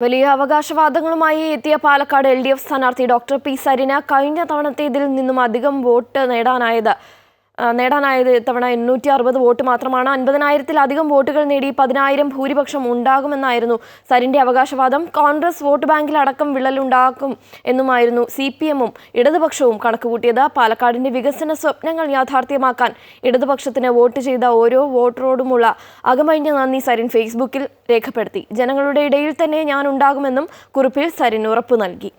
വലിയ അവകാശവാദങ്ങളുമായി എത്തിയ പാലക്കാട് എൽ ഡി എഫ് സ്ഥാനാർത്ഥി ഡോക്ടർ പി സരിന കഴിഞ്ഞ തവണത്തേതിൽ നിന്നും അധികം വോട്ട് നേടാനായത് നേടാനായത് ഇത്തവണ എണ്ണൂറ്റി അറുപത് വോട്ട് മാത്രമാണ്. അൻപതിനായിരത്തിലധികം വോട്ടുകൾ നേടി പതിനായിരം ഭൂരിപക്ഷം ഉണ്ടാകുമെന്നായിരുന്നു സരിന്റെ അവകാശവാദം. കോൺഗ്രസ് വോട്ട് ബാങ്കിൽ അടക്കം വിള്ളലുണ്ടാക്കും എന്നുമായിരുന്നു സി പി എമ്മും ഇടതുപക്ഷവും കണക്കുകൂട്ടിയത്. പാലക്കാടിന്റെ വികസന സ്വപ്നങ്ങൾ യാഥാർത്ഥ്യമാക്കാൻ ഇടതുപക്ഷത്തിന് വോട്ട് ചെയ്ത ഓരോ വോട്ടറോടുമുള്ള അകമഴിഞ്ഞ നന്ദി സരിൻ ഫേസ്ബുക്കിൽ രേഖപ്പെടുത്തി. ജനങ്ങളുടെ ഇടയിൽ തന്നെ ഞാൻ ഉണ്ടാകുമെന്നും കുറിപ്പിൽ സരിൻ ഉറപ്പു നൽകി.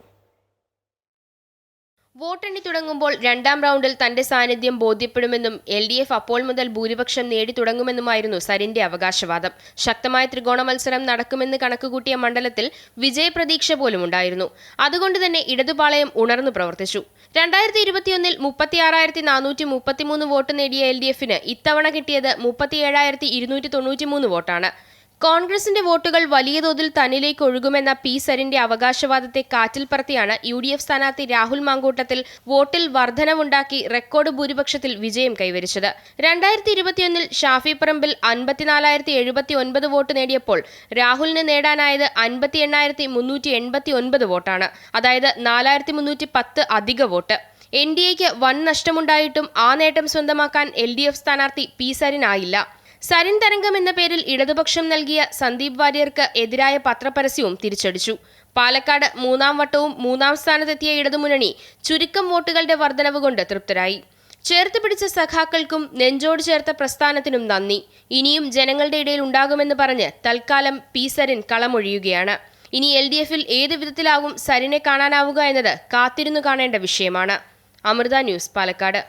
വോട്ടെണ്ണി തുടങ്ങുമ്പോൾ രണ്ടാം റൗണ്ടിൽ തന്റെ സാന്നിധ്യം ബോധ്യപ്പെടുമെന്നും എൽ ഡി എഫ് അപ്പോൾ മുതൽ ഭൂരിപക്ഷം നേടി തുടങ്ങുമെന്നുമായിരുന്നു സരിന്റെ അവകാശവാദം. ശക്തമായ ത്രികോണ മത്സരം നടക്കുമെന്ന് കണക്കുകൂട്ടിയ മണ്ഡലത്തിൽ വിജയപ്രതീക്ഷ പോലും ഉണ്ടായിരുന്നു. അതുകൊണ്ട് തന്നെ ഇടതുപാളയം ഉണർന്നു പ്രവർത്തിച്ചു. രണ്ടായിരത്തി ഇരുപത്തിയൊന്നിൽ മുപ്പത്തിയാറായിരത്തി നാനൂറ്റി മുപ്പത്തിമൂന്ന് വോട്ട് നേടിയ എൽ ഡി എഫിന് ഇത്തവണ കിട്ടിയത് മുപ്പത്തിയേഴായിരത്തി ഇരുന്നൂറ്റി തൊണ്ണൂറ്റിമൂന്ന് വോട്ടാണ്. കോൺഗ്രസിന്റെ വോട്ടുകൾ വലിയ തോതിൽ തന്നിലേക്ക് ഒഴുകുമെന്ന പി സരിന്റെ അവകാശവാദത്തെ കാറ്റിൽ പറത്തിയാണ് യു ഡി എഫ് സ്ഥാനാർത്ഥി രാഹുൽ മാങ്കൂട്ടത്തിൽ വോട്ടിൽ വർധനവുണ്ടാക്കി റെക്കോർഡ് ഭൂരിപക്ഷത്തിൽ വിജയം കൈവരിച്ചത്. രണ്ടായിരത്തി ഇരുപത്തിയൊന്നിൽ ഷാഫി പറമ്പിൽ അൻപത്തിനാലായിരത്തി എഴുപത്തി ഒൻപത് വോട്ട് നേടിയപ്പോൾ രാഹുലിന് നേടാനായത് അൻപത്തി എണ്ണായിരത്തി മുന്നൂറ്റി എൺപത്തി ഒൻപത് വോട്ടാണ്. അതായത് നാലായിരത്തി മുന്നൂറ്റി പത്ത് അധിക വോട്ട്. എൻ ഡി എക്ക് വൻ നഷ്ടമുണ്ടായിട്ടും ആ നേട്ടം സ്വന്തമാക്കാൻ എൽ ഡി എഫ് സ്ഥാനാർത്ഥി പി സരിനായില്ല. സരിൻ തരംഗം എന്ന പേരിൽ ഇടതുപക്ഷം നൽകിയ സന്ദീപ് വാര്യർക്ക് എതിരായ പത്രപരസ്യവും തിരിച്ചടിച്ചു. പാലക്കാട് മൂന്നാം വട്ടവും മൂന്നാം സ്ഥാനത്തെത്തിയ ഇടതുമുന്നണി ചുരുക്കം വോട്ടുകളുടെ വർധനവ് കൊണ്ട് തൃപ്തരായി. ചേർത്ത് പിടിച്ച സഖാക്കൾക്കും നെഞ്ചോട് ചേർത്ത പ്രസ്ഥാനത്തിനും നന്ദി. ഇനിയും ജനങ്ങളുടെ ഇടയിൽ ഉണ്ടാകുമെന്ന് പറഞ്ഞ് തൽക്കാലം പി സരിൻ കളമൊഴിയുകയാണ്. ഇനി എൽ ഡി എഫിൽ ഏത് വിധത്തിലാകും സരിനെ കാണാനാവുക എന്നത് കാത്തിരുന്നു കാണേണ്ട വിഷയമാണ്. അമൃത ന്യൂസ് പാലക്കാട്.